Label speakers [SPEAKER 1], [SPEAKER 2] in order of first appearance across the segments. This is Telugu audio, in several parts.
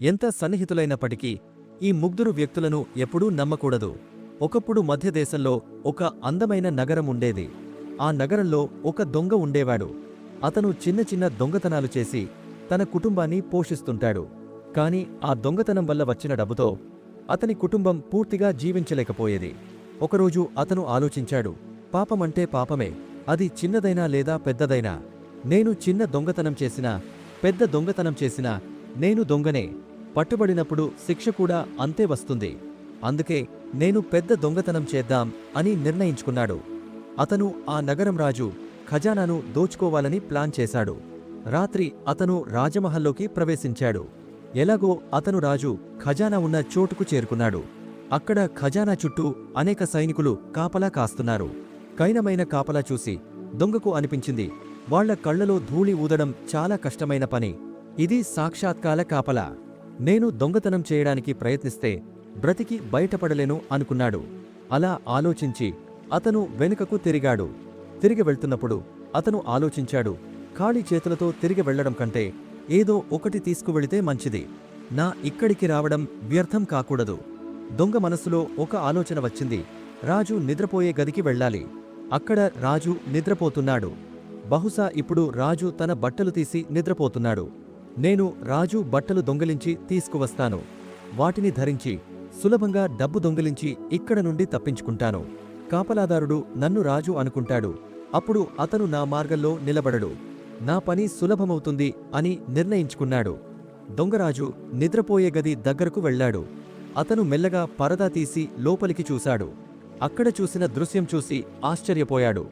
[SPEAKER 1] ఎంత సన్నిహితులైనప్పటికీ ఈ ముగ్ధురు వ్యక్తులను ఎప్పుడూ నమ్మకూడదు. ఒకప్పుడు మధ్యదేశంలో ఒక అందమైన నగరం ఉండేది. ఆ నగరంలో ఒక దొంగ ఉండేవాడు. అతను చిన్న చిన్న దొంగతనాలు చేసి తన కుటుంబాన్ని పోషిస్తుంటాడు. కాని ఆ దొంగతనం వల్ల వచ్చిన డబ్బుతో అతని కుటుంబం పూర్తిగా జీవించలేకపోయేది. ఒకరోజు అతను ఆలోచించాడు పాపమంటే పాపమే. అది చిన్నదైనా లేదా పెద్దదైనా. నేను చిన్న దొంగతనం చేసినా పెద్ద దొంగతనం చేసినా నేను దొంగనే. పట్టుబడినప్పుడు శిక్ష కూడా అంతే వస్తుంది. అందుకే నేను పెద్ద దొంగతనం చేద్దాం అని నిర్ణయించుకున్నాడు. అతను ఆ నగరం రాజు ఖజానాను దోచుకోవాలని ప్లాన్ చేశాడు. రాత్రి అతను రాజమహల్లోకి ప్రవేశించాడు. ఎలాగో అతను రాజు ఖజానా ఉన్న చోటుకు చేరుకున్నాడు. అక్కడ ఖజానా చుట్టూ అనేక సైనికులు కాపలా కాస్తున్నారు. కైనమైన కాపలా చూసి దొంగకు అనిపించింది. వాళ్ళ కళ్ళలో ధూళి ఊదడం చాలా కష్టమైన పని. ఇది సాక్షాత్కాల కాపలా. నేను దొంగతనం చేయడానికి ప్రయత్నిస్తే బ్రతికి బయటపడలేను అనుకున్నాడు. అలా ఆలోచించి అతను వెనుకకు తిరిగాడు. తిరిగి వెళ్తున్నప్పుడు అతను ఆలోచించాడు ఖాళీ చేతులతో తిరిగి వెళ్ళడం కంటే ఏదో ఒకటి తీసుకువెళితే మంచిది. నా ఇక్కడికి రావడం వ్యర్థం కాకూడదు. దొంగ మనసులో ఒక ఆలోచన వచ్చింది. రాజు నిద్రపోయే గదికి వెళ్ళాలి. అక్కడ రాజు నిద్రపోతున్నాడు. బహుశా ఇప్పుడు రాజు తన బట్టలు తీసి నిద్రపోతున్నాడు. నేను రాజు బట్టలు దొంగిలించి తీసుకువస్తాను. వాటిని ధరించి సులభంగా డబ్బు దొంగిలించి ఇక్కడ నుండి తప్పించుకుంటాను. కాపలాదారుడు నన్ను రాజు అనుకుంటాడు. అప్పుడు అతను నా మార్గంలో నిలబడడు. నా పని సులభమవుతుంది అని నిర్ణయించుకున్నాడు. దొంగరాజు నిద్రపోయే గది దగ్గరకు వెళ్ళాడు. అతను మెల్లగా పరదా తీసి లోపలికి చూశాడు. అక్కడ చూసిన దృశ్యం చూసి ఆశ్చర్యపోయాడు.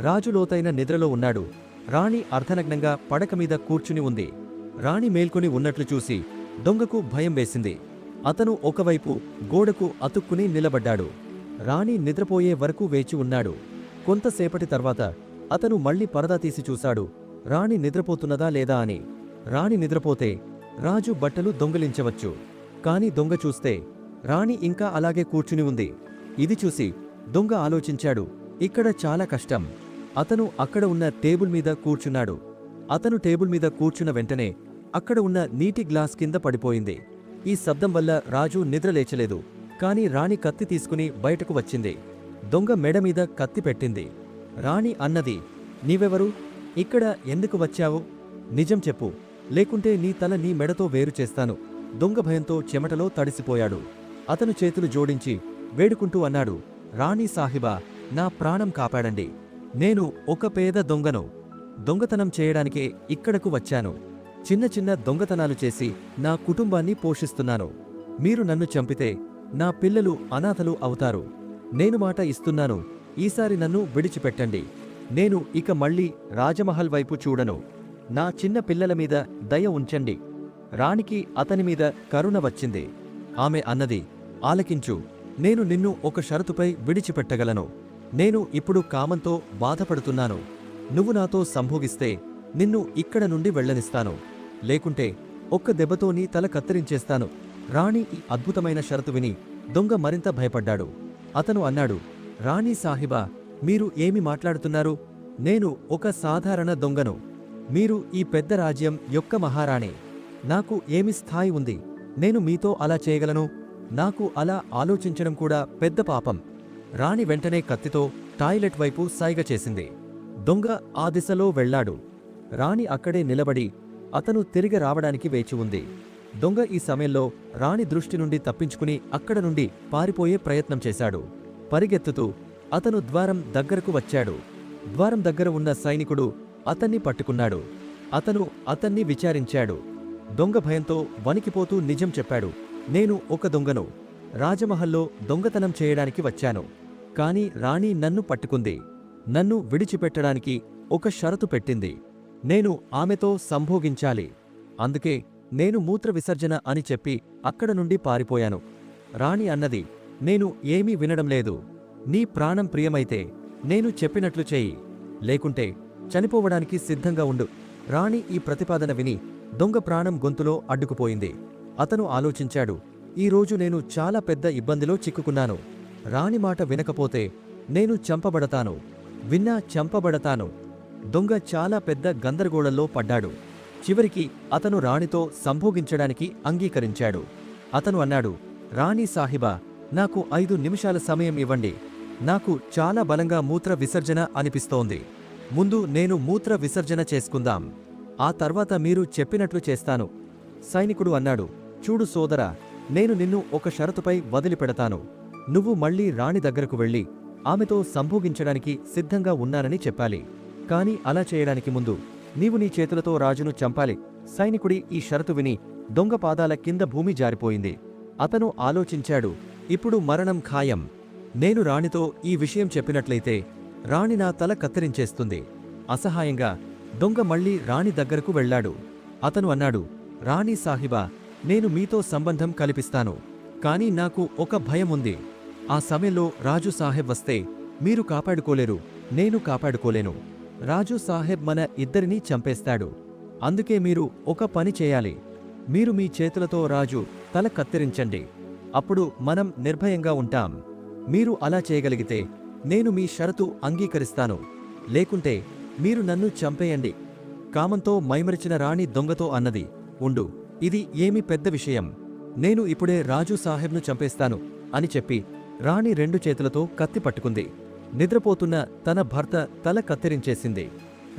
[SPEAKER 1] రాజు లోతైన నిద్రలో ఉన్నాడు. రాణి అర్ధనగ్నంగా పడక మీద కూర్చుని ఉంది. రాణి మేల్కొని ఉన్నట్లు చూసి దొంగకు భయం వేసింది. అతను ఒకవైపు గోడకు అతుక్కుని నిలబడ్డాడు. రాణి నిద్రపోయే వరకు వేచి ఉన్నాడు. కొంతసేపటి తర్వాత అతను మళ్ళీ పరదా తీసి చూశాడు. రాణి నిద్రపోతున్నదా లేదా అని. రాణి నిద్రపోతే రాజు బట్టలు దొంగిలించవచ్చు. కాని దొంగ చూస్తే రాణి ఇంకా అలాగే కూర్చుని ఉంది. ఇది చూసి దొంగ ఆలోచించాడు. ఇక్కడ చాలా కష్టం. అతను అక్కడ ఉన్న టేబుల్ మీద కూర్చున్నాడు. అతను టేబుల్ మీద కూర్చున్న వెంటనే అక్కడ ఉన్న నీటి గ్లాస్ కింద పడిపోయింది. ఈ శబ్దం వల్ల రాజు నిద్రలేచలేదు కాని రాణి కత్తి తీసుకుని బయటకు వచ్చింది. దొంగ మెడ మీద కత్తి పెట్టింది. రాణి అన్నది నీవెవరు? ఇక్కడ ఎందుకు వచ్చావు? నిజం చెప్పు. లేకుంటే నీ తల నీ మెడతో వేరు చేస్తాను. దొంగ భయంతో చెమటలో తడిసిపోయాడు. అతను చేతులు జోడించి వేడుకుంటూ అన్నాడు రాణి సాహిబా నా ప్రాణం కాపాడండి. నేను ఒక పేద దొంగను. దొంగతనం చేయడానికే ఇక్కడకు వచ్చాను. చిన్న చిన్న దొంగతనాలు చేసి నా కుటుంబాన్ని పోషిస్తున్నాను. మీరు నన్ను చంపితే నా పిల్లలు అనాథలు అవుతారు. నేను మాట ఇస్తున్నాను. ఈసారి నన్ను విడిచిపెట్టండి. నేను ఇక మళ్ళీ రాజమహల్ వైపు చూడను. నా చిన్న పిల్లల మీద దయ ఉంచండి. రాణికి అతని మీద కరుణ వచ్చింది. ఆమె అన్నది ఆలకించు. నేను నిన్ను ఒక షరతుపై విడిచిపెట్టగలను. నేను ఇప్పుడు కామంతో బాధపడుతున్నాను. నువ్వు నాతో సంభోగిస్తే నిన్ను ఇక్కడ నుండి వెళ్ళనిస్తాను. లేకుంటే ఒక్క దెబ్బతో నీ తల కత్తిరించేస్తాను. రాణి ఈ అద్భుతమైన షరతు విని దొంగ మరింత భయపడ్డాడు. అతను అన్నాడు రాణి సాహిబా మీరు ఏమి మాట్లాడుతున్నారు? నేను ఒక సాధారణ దొంగను. మీరు ఈ పెద్ద రాజ్యం యొక్క మహారాణి. నాకు ఏమి స్థాయి ఉంది? నేను మీతో అలా చేయగలను? నాకు అలా ఆలోచించడం కూడా పెద్ద పాపం. రాణి వెంటనే కత్తితో టాయిలెట్ వైపు సైగ చేసింది. దొంగ ఆ దిశలో వెళ్ళాడు. రాణి అక్కడే నిలబడి అతను తిరిగి రావడానికి వేచి ఉంది. దొంగ ఈ సమయంలో రాణి దృష్టి నుండి తప్పించుకుని అక్కడ నుండి పారిపోయే ప్రయత్నం చేశాడు. పరిగెత్తుతూ అతను ద్వారం దగ్గరకు వచ్చాడు. ద్వారం దగ్గర ఉన్న సైనికుడు అతన్ని పట్టుకున్నాడు. అతను అతన్ని విచారించాడు. దొంగ భయంతో వణికిపోతూ నిజం చెప్పాడు. నేను ఒక దొంగను. రాజమహల్లో దొంగతనం చేయడానికి వచ్చాను. కాని రాణి నన్ను పట్టుకుంది. నన్ను విడిచిపెట్టడానికి ఒక షరతు పెట్టింది. నేను ఆమెతో సంభోగించాలి. అందుకే నేను మూత్ర విసర్జన అని చెప్పి అక్కడ నుండి పారిపోయాను. రాణి అన్నది నేను ఏమీ వినడం లేదు. నీ ప్రాణం ప్రియమైతే నేను చెప్పినట్లు చెయ్యి. లేకుంటే చనిపోవడానికి సిద్ధంగా ఉండు. రాణి ఈ ప్రతిపాదన విని దొంగ ప్రాణం గొంతులో అడ్డుకుపోయింది. అతను ఆలోచించాడు ఈరోజు నేను చాలా పెద్ద ఇబ్బందిలో చిక్కుకున్నాను. రాణి మాట వినకపోతే నేను చంపబడతాను. విన్నా చంపబడతాను. దొంగ చాలా పెద్ద గందరగోళంలో పడ్డాడు. చివరికి అతను రాణితో సంభోగించడానికి అంగీకరించాడు. అతను అన్నాడు రాణి సాహిబా నాకు ఐదు నిమిషాల సమయం ఇవ్వండి. నాకు చాలా బలంగా మూత్ర విసర్జన అనిపిస్తోంది. ముందు నేను మూత్ర విసర్జన చేసుకుందాం. ఆ తర్వాత మీరు చెప్పినట్లు చేస్తాను. సైనికుడు అన్నాడు చూడు సోదరా నేను నిన్ను ఒక షరతుపై వదిలిపెడతాను. నువ్వు మళ్ళీ రాణి దగ్గరకు వెళ్ళి ఆమెతో సంభోగించడానికి సిద్ధంగా ఉన్నానని చెప్పాలి. కాని అలా చేయడానికి ముందు నీవు నీ చేతులతో రాజును చంపాలి. సైనికుడి ఈ షరతు విని దొంగ పాదాల కింద భూమి జారిపోయింది. అతను ఆలోచించాడు ఇప్పుడు మరణం ఖాయం. నేను రాణితో ఈ విషయం చెప్పినట్లయితే రాణి నా తల కత్తిరించేస్తుంది. అసహాయంగా దొంగ మళ్ళీ రాణి దగ్గరకు వెళ్ళాడు. అతను అన్నాడు రాణి సాహిబా నేను మీతో సంబంధం కల్పిస్తాను. కాని నాకు ఒక భయం ఉంది. ఆ సమయంలో రాజు సాహెబ్ వస్తే మీరు కాపాడుకోలేరు నేను కాపాడుకోలేను. రాజు సాహెబ్ మన ఇద్దరినీ చంపేస్తాడు. అందుకే మీరు ఒక పని చేయాలి. మీరు మీ చేతులతో రాజు తల కత్తిరించండి. అప్పుడు మనం నిర్భయంగా ఉంటాం. మీరు అలా చేయగలిగితే నేను మీ షరతు అంగీకరిస్తాను. లేకుంటే మీరు నన్ను చంపేయండి. కామంతో మైమరిచిన రాణి దొంగతో అన్నది. ఉండు ఇది ఏమి పెద్ద విషయం. నేను ఇప్పుడే రాజు సాహెబ్ను చంపేస్తాను అని చెప్పి రాణి రెండు చేతులతో కత్తి పట్టుకుంది. నిద్రపోతున్న తన భర్త తల కత్తిరించేసింది.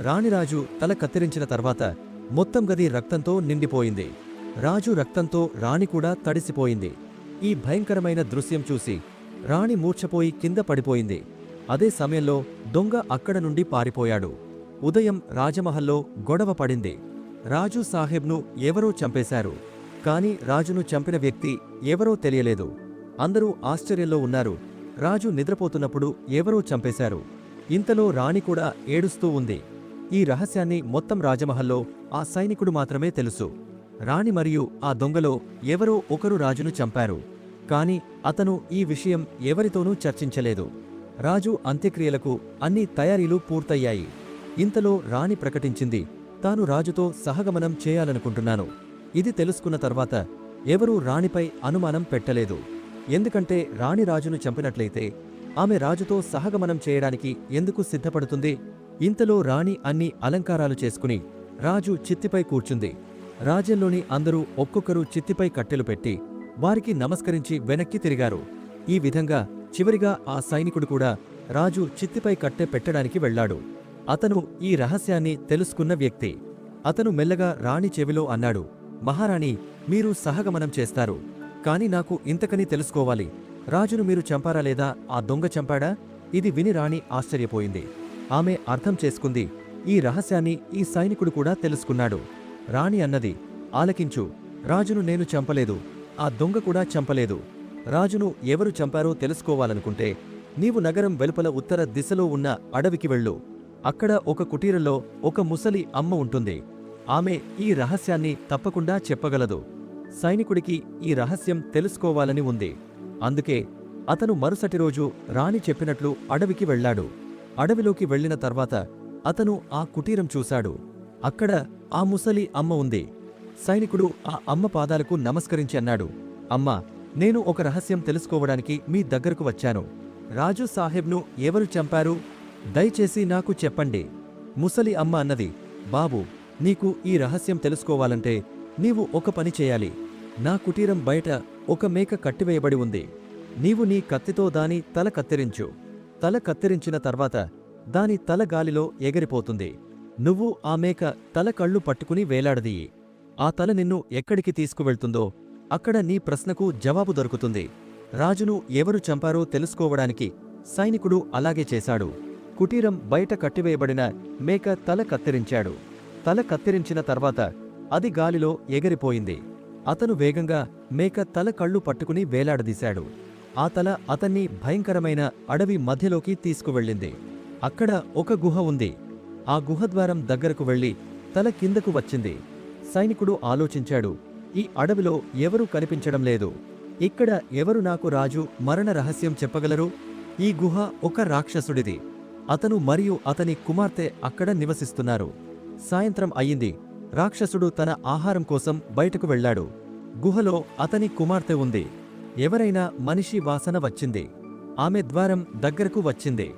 [SPEAKER 1] రాణిరాజు తల కత్తిరించిన తర్వాత మొత్తం గది రక్తంతో నిండిపోయింది. రాజు రక్తంతో రాణి కూడా తడిసిపోయింది. ఈ భయంకరమైన దృశ్యం చూసి రాణి మూర్ఛపోయి కింద పడిపోయింది. అదే సమయంలో దొంగ అక్కడ నుండి పారిపోయాడు. ఉదయం రాజమహల్లో గొడవ పడింది. రాజు సాహెబ్ను ఎవరో చంపేశారు. కాని రాజును చంపిన వ్యక్తి ఎవరో తెలియలేదు. అందరూ ఆశ్చర్యంలో ఉన్నారు. రాజు నిద్రపోతున్నప్పుడు ఎవరో చంపేశారు. ఇంతలో రాణి కూడా ఏడుస్తూ ఉంది. ఈ రహస్యాన్ని మొత్తం రాజమహల్లో ఆ సైనికుడు మాత్రమే తెలుసు. రాణి మరియు ఆ దొంగలో ఎవరో ఒకరు రాజును చంపారు. కాని అతను ఈ విషయం ఎవరితోనూ చర్చించలేదు. రాజు అంత్యక్రియలకు అన్ని తయారీలు పూర్తయ్యాయి. ఇంతలో రాణి ప్రకటించింది తాను రాజుతో సహగమనం చేయాలనుకుంటున్నాను. ఇది తెలుసుకున్న తర్వాత ఎవరూ రాణిపై అనుమానం పెట్టలేదు. ఎందుకంటే రాణి రాజును చంపినట్లయితే ఆమె రాజుతో సహగమనం చేయడానికి ఎందుకు సిద్ధపడుతుంది? ఇంతలో రాణి అన్ని అలంకారాలు చేసుకుని రాజు చిత్తిపై కూర్చుంది. రాజ్యంలోని అందరూ ఒక్కొక్కరు చిత్తిపై కట్టెలు పెట్టి వారికి నమస్కరించి వెనక్కి తిరిగారు. ఈ విధంగా చివరిగా ఆ సైనికుడు కూడా రాజు చిత్తిపై కట్టె పెట్టడానికి వెళ్ళాడు. అతను ఈ రహస్యాన్ని తెలుసుకున్న వ్యక్తి. అతను మెల్లగా రాణి చెవిలో అన్నాడు మహారాణి మీరు సహగమనం చేస్తారు. కాని నాకు ఇంతకని తెలుసుకోవాలి. రాజును మీరు చంపారా లేదా? ఆ దొంగ చంపాడా? ఇది విని రాణి ఆశ్చర్యపోయింది. ఆమె అర్థం చేసుకుంది. ఈ రహస్యాన్ని ఈ సైనికుడు కూడా తెలుసుకున్నాడు. రాణి అన్నది ఆలకించు. రాజును నేను చంపలేదు. ఆ దొంగ కూడా చంపలేదు. రాజును ఎవరు చంపారో తెలుసుకోవాలనుకుంటే నీవు నగరం వెలుపల ఉత్తర దిశలో ఉన్న అడవికి వెళ్ళు. అక్కడ ఒక కుటీరంలో ఒక ముసలి అమ్మ ఉంటుంది. ఆమె ఈ రహస్యాన్ని తప్పకుండా చెప్పగలదు. సైనికుడికి ఈ రహస్యం తెలుసుకోవాలని ఉంది. అందుకే అతను మరుసటి రోజు రాణి చెప్పినట్లు అడవికి వెళ్ళాడు. అడవిలోకి వెళ్ళిన తర్వాత అతను ఆ కుటీరం చూశాడు. అక్కడ ఆ ముసలి అమ్మ ఉంది. సైనికుడు ఆ అమ్మ పాదాలకు నమస్కరించి అన్నాడు అమ్మా నేను ఒక రహస్యం తెలుసుకోవడానికి మీ దగ్గరకు వచ్చాను. రాజు సాహెబ్ను ఎవరు చంపారు? దయచేసి నాకు చెప్పండి. ముసలి అమ్మ అన్నది బాబు నీకు ఈ రహస్యం తెలుసుకోవాలంటే నీవు ఒక పని చేయాలి. నా కుటీరం బయట ఒక మేక కట్టివేయబడి ఉంది. నీవు నీ కత్తితో దాని తల కత్తిరించు. తల కత్తిరించిన తర్వాత దాని తల గాలిలో ఎగిరిపోతుంది. నువ్వు ఆ మేక తల కళ్ళు పట్టుకుని వేలాడదీయి. ఆ తల నిన్ను ఎక్కడికి తీసుకువెళ్తుందో అక్కడ నీ ప్రశ్నకు జవాబు దొరుకుతుంది. రాజును ఎవరు చంపారో తెలుసుకోవడానికి సైనికుడు అలాగే చేశాడు. కుటీరం బయట కట్టివేయబడిన మేక తల కత్తిరించాడు. తల కత్తిరించిన తర్వాత అది గాలిలో ఎగిరిపోయింది. అతను వేగంగా మేక తల కళ్ళు పట్టుకుని వేలాడదీశాడు. ఆ తల అతన్ని భయంకరమైన అడవి మధ్యలోకి తీసుకువెళ్ళింది. అక్కడ ఒక గుహ ఉంది. ఆ గుహద్వారం దగ్గరకు వెళ్ళి తల కిందకు వచ్చింది. సైనికుడు ఆలోచించాడు. ఈ అడవిలో ఎవరూ కనిపించడం లేదు. ఇక్కడ ఎవరు నాకు రాజు మరణ రహస్యం చెప్పగలరు? ఈ గుహ ఒక రాక్షసుడిది. అతను మరియు అతని కుమార్తె అక్కడ నివసిస్తున్నారు. సాయంత్రం అయ్యింది. రాక్షసుడు తన ఆహారం కోసం బయటకు వెళ్ళాడు. గుహలో అతని కుమార్తె ఉంది. ఎవరైనా మనిషి వాసన వచ్చింది. ఆమె ద్వారం దగ్గరకు వచ్చింది.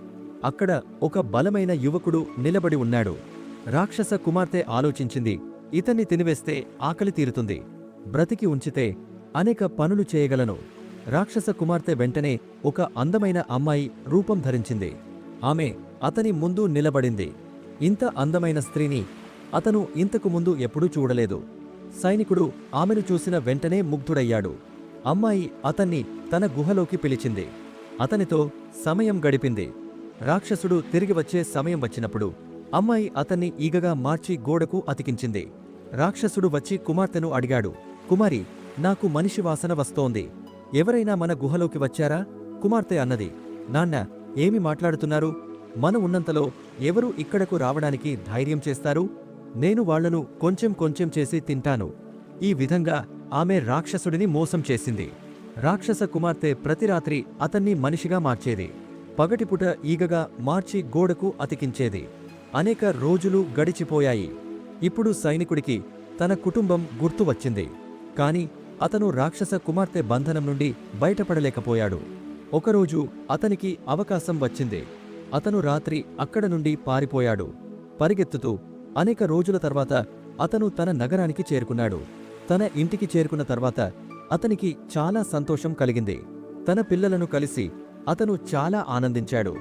[SPEAKER 1] అక్కడ ఒక బలమైన యువకుడు నిలబడి ఉన్నాడు. రాక్షస కుమార్తె ఆలోచించింది. ఇతన్ని తినివేస్తే ఆకలి తీరుతుంది. బ్రతికి ఉంచితే అనేక పనులు చేయగలను. రాక్షస కుమార్తె వెంటనే ఒక అందమైన అమ్మాయి రూపం ధరించింది. ఆమె అతని ముందు నిలబడింది. ఇంత అందమైన స్త్రీని అతను ఇంతకు ముందు ఎప్పుడూ చూడలేదు. సైనికుడు ఆమెను చూసిన వెంటనే ముగ్ధుడయ్యాడు. అమ్మాయి అతన్ని తన గుహలోకి పిలిచింది. అతనితో సమయం గడిపింది. రాక్షసుడు తిరిగి వచ్చే సమయం వచ్చినప్పుడు అమ్మాయి అతన్ని ఈగగా మార్చి గోడకు అతికించింది. రాక్షసుడు వచ్చి కుమార్తెను అడిగాడు. కుమారి నాకు మనిషి వాసన వస్తోంది. ఎవరైనా మన గుహలోకి వచ్చారా? కుమార్తె అన్నది. నాన్న ఏమి మాట్లాడుతున్నారు? మన ఉన్నంతలో ఎవరు ఇక్కడకు రావడానికి ధైర్యం చేస్తారు? నేను వాళ్ళను కొంచెం కొంచెం చేసి తింటాను. ఈ విధంగా ఆమె రాక్షసుడిని మోసం చేసింది. రాక్షస కుమార్తె ప్రతి రాత్రి అతన్ని మనిషిగా మార్చేది. పగటిపుట ఈగగా మార్చి గోడకు అతికించేది. అనేక రోజులు గడిచిపోయాయి. ఇప్పుడు సైనికుడికి తన కుటుంబం గుర్తు వచ్చింది. కాని అతను రాక్షస కుమార్తె బంధనం నుండి బయటపడలేకపోయాడు. ఒకరోజు అతనికి అవకాశం వచ్చింది. అతను రాత్రి అక్కడ నుండి పారిపోయాడు. పరిగెత్తుతూ అనేక రోజుల తర్వాత అతను తన నగరానికి చేరుకున్నాడు. తన ఇంటికి చేరుకున్న తర్వాత అతనికి చాలా సంతోషం కలిగింది. తన పిల్లలను కలిసి అతను చాలా ఆనందించాడు.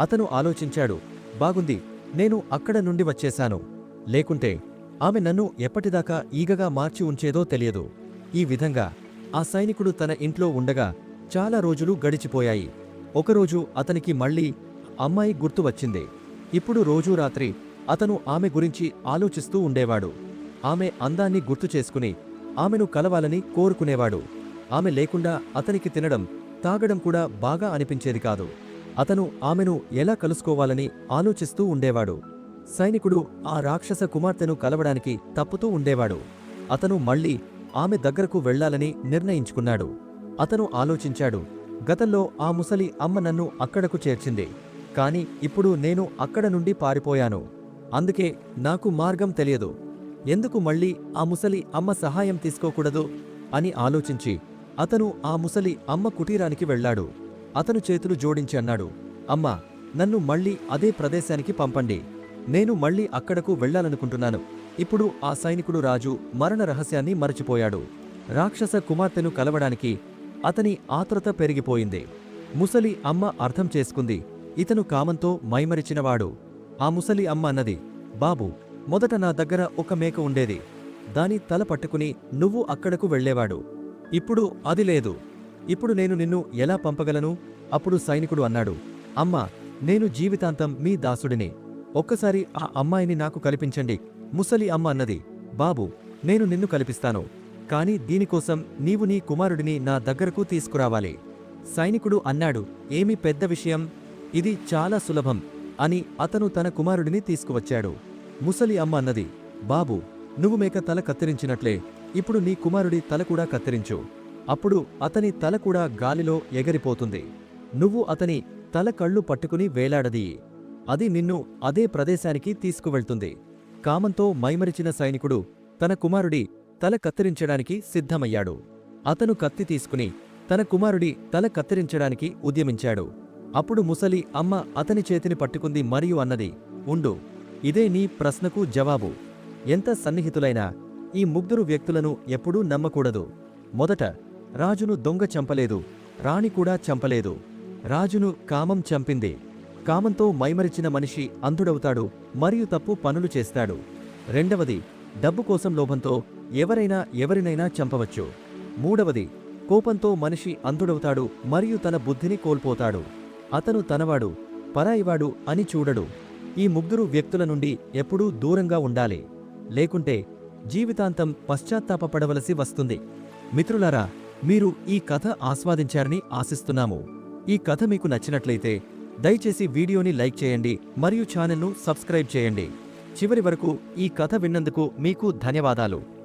[SPEAKER 1] అతను ఆలోచించాడు బాగుంది నేను అక్కడ నుండి వచ్చేశాను. లేకుంటే ఆమె నన్ను ఎప్పటిదాకా ఈగగా మార్చి ఉంచేదో తెలియదు. ఈ విధంగా ఆ సైనికుడు తన ఇంట్లో ఉండగా చాలా రోజులు గడిచిపోయాయి. ఒకరోజు అతనికి మళ్ళీ అమ్మాయి గుర్తు వచ్చింది. ఇప్పుడు రోజూ రాత్రి అతను ఆమె గురించి ఆలోచిస్తూ ఉండేవాడు. ఆమె అందాన్ని గుర్తు చేసుకుని ఆమెను కలవాలని కోరుకునేవాడు. ఆమె లేకుండా అతనికి తినడం తాగడం కూడా బాగా అనిపించేది కాదు. అతను ఆమెను ఎలా కలుసుకోవాలని ఆలోచిస్తూ ఉండేవాడు. సైనికుడు ఆ రాక్షస కుమార్తెను కలవడానికి తప్పుతూ ఉండేవాడు. అతను మళ్ళీ ఆమె దగ్గరకు వెళ్ళాలని నిర్ణయించుకున్నాడు. అతను ఆలోచించాడు గతంలో ఆ ముసలి అమ్మ నన్ను అక్కడకు చేర్చింది. కాని ఇప్పుడు నేను అక్కడ నుండి పారిపోయాను. అందుకే నాకు మార్గం తెలియదు. ఎందుకు మళ్ళీ ఆ ముసలి అమ్మ సహాయం తీసుకోకూడదు? అని ఆలోచించి అతను ఆ ముసలి అమ్మ కుటీరానికి వెళ్ళాడు. అతను చేతులు జోడించి అన్నాడు అమ్మా నన్ను మళ్ళీ అదే ప్రదేశానికి పంపండి. నేను మళ్ళీ అక్కడకు వెళ్ళాలనుకుంటున్నాను. ఇప్పుడు ఆ సైనికుడు రాజు మరణ రహస్యాన్ని మరచిపోయాడు. రాక్షస కుమార్తెను కలవడానికి అతని ఆత్రత పెరిగిపోయింది. ముసలి అమ్మ అర్థం చేసుకుంది ఇతను కామంతో మైమరిచినవాడు. ఆ ముసలి అమ్మ అన్నది బాబు మొదట నా దగ్గర ఒక మేక ఉండేది. దాని తల పట్టుకుని నువ్వు అక్కడకు వెళ్ళేవాడు. ఇప్పుడు అది లేదు. ఇప్పుడు నేను నిన్ను ఎలా పంపగలను? అప్పుడు సైనికుడు అన్నాడు అమ్మా నేను జీవితాంతం మీ దాసుడిని. ఒక్కసారి ఆ అమ్మాయిని నాకు కల్పించండి. ముసలి అమ్మ అన్నది బాబు నేను నిన్ను కల్పిస్తాను. కాని దీనికోసం నీవు నీ కుమారుడిని నా దగ్గరకు తీసుకురావాలి. సైనికుడు అన్నాడు ఏమి పెద్ద విషయం? ఇది చాలా సులభం. అని అతను తన కుమారుడిని తీసుకువచ్చాడు. ముసలి అమ్మ అన్నది బాబు నువ్వు మేక తల కత్తిరించినట్లే ఇప్పుడు నీ కుమారుడి తల కూడా కత్తిరించు. అప్పుడు అతని తల కూడా గాలిలో ఎగరిపోతుంది. నువ్వు అతని తల కళ్ళు పట్టుకుని వేలాడది. అది నిన్ను అదే ప్రదేశానికి తీసుకువెళ్తుంది. కామంతో మైమరిచిన సైనికుడు తన కుమారుడి తల కత్తిరించడానికి సిద్ధమయ్యాడు. అతను కత్తి తీసుకుని తన కుమారుడి తల కత్తిరించడానికి ఉద్యమించాడు. అప్పుడు ముసలి అమ్మ అతని చేతిని పట్టుకుంది మరియు అన్నది ఉండు ఇదే నీ ప్రశ్నకు జవాబు. ఎంత సన్నిహితులైనా ఈ ముగ్ధురు వ్యక్తులను ఎప్పుడూ నమ్మకూడదు. మొదట రాజును దొంగ చంపలేదు రాణి కూడా చంపలేదు. రాజును కామం చంపింది. కామంతో మైమరిచిన మనిషి అంధుడవుతాడు మరియు తప్పు పనులు చేస్తాడు. రెండవది డబ్బు కోసం లోభంతో ఎవరైనా ఎవరినైనా చంపవచ్చు. మూడవది కోపంతో మనిషి అంధుడవుతాడు మరియు తన బుద్ధిని కోల్పోతాడు. అతను తనవాడు పరాయివాడు అని చూడడు. ఈ ముగ్గురు వ్యక్తుల నుండి ఎప్పుడూ దూరంగా ఉండాలి. లేకుంటే జీవితాంతం పశ్చాత్తాపపడవలసి వస్తుంది. మిత్రులారా మీరు ఈ కథ ఆస్వాదించారని ఆశిస్తున్నాము. ఈ కథ మీకు నచ్చినట్లయితే దయచేసి వీడియోని లైక్ చేయండి మరియు ఛానల్ను సబ్స్క్రైబ్ చేయండి. చివరి వరకు ఈ కథ విన్నందుకు మీకు ధన్యవాదాలు.